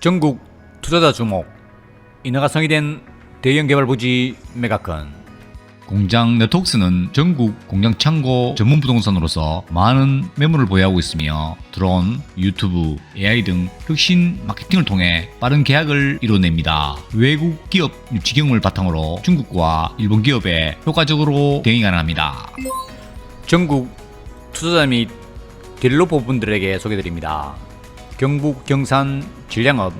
전국 투자자 주목 인허가 성의된 대형 개발 부지 메가컨 공장 네트웍스는 전국 공장 창고 전문 부동산으로서 많은 매물을 보유하고 있으며 드론, 유튜브, AI 등 혁신 마케팅을 통해 빠른 계약을 이뤄냅니다. 외국 기업 유치 경험을 바탕으로 중국과 일본 기업에 효과적으로 대응이 가능합니다. 전국 투자자 및 딜로퍼 분들에게 소개드립니다. 경북 경산 진량업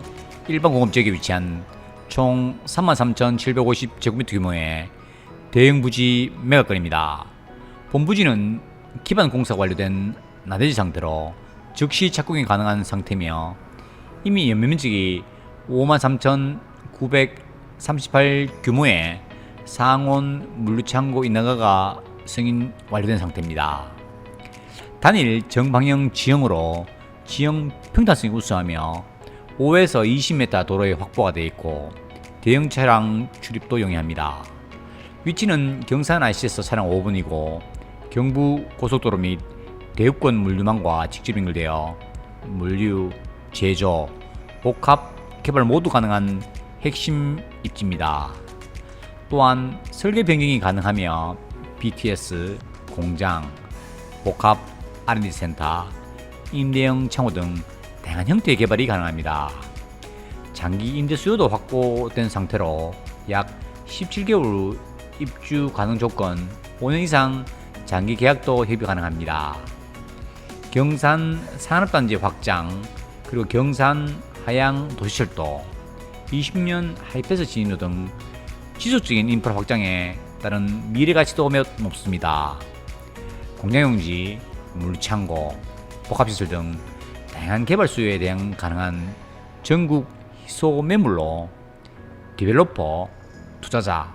일반 공업 지역에 위치한 총 33,750제곱미터 규모의 대형 부지 메가건입니다. 본부지는 기반 공사가 완료된 나대지 상태로 즉시 착공이 가능한 상태며 이미 연매 면적이 53,938 규모의 상온 물류창고 인허가가 승인 완료된 상태입니다. 단일 정방향 지형으로 지형 평탄성이 우수하며 5에서 20m 도로에 확보가 되어 있고 대형 차량 출입도 용이합니다. 위치는 경산 IC에서 차량 5분이고 경부 고속도로 및 대육권 물류망과 직접 연결되어 물류, 제조, 복합 개발 모두 가능한 핵심 입지입니다. 또한 설계 변경이 가능하며 BTS, 공장, 복합 R&D 센터, 임대형 창호 등 다양한 형태의 개발이 가능합니다. 장기 임대 수요도 확보된 상태로 약 17개월 후 입주 가능 조건 5년 이상 장기 계약도 협의 가능합니다. 경산 산업단지 확장 그리고 경산 하양 도시철도 20년 하이패스 진입로 등 지속적인 인프라 확장에 따른 미래 가치도 매우 높습니다. 공장용지, 물창고, 복합시설 등 다양한 개발 수요에 대한 가능한 전국 희소 매물로 디벨로퍼, 투자자,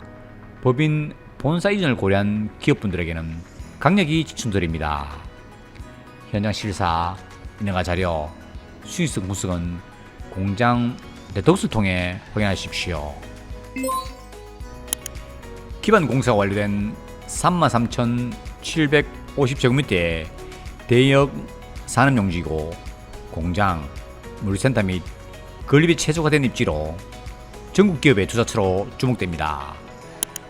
법인 본사 이전을 고려한 기업분들에게는 강력히 추천드립니다. 현장 실사, 인허가 자료, 수익성 분석은 공장 네트워크를 통해 확인하십시오. 기반 공사가 완료된 33,750제곱미터의 대역 산업용지고 공장, 물류센터 및 건립이 최소가 된 입지로 전국 기업의 투자처로 주목됩니다.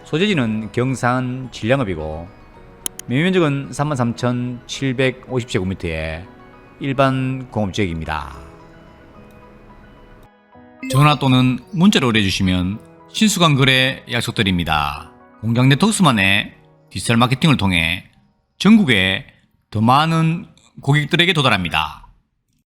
소재지는 경산 진량업이고 매매 면적은 33,750제곱미터의 일반 공업지역입니다. 전화 또는 문자로 의뢰주시면 신수강 거래 약속드립니다. 공장 네트워크만의 디지털 마케팅을 통해 전국에 더 많은 고객들에게 도달합니다.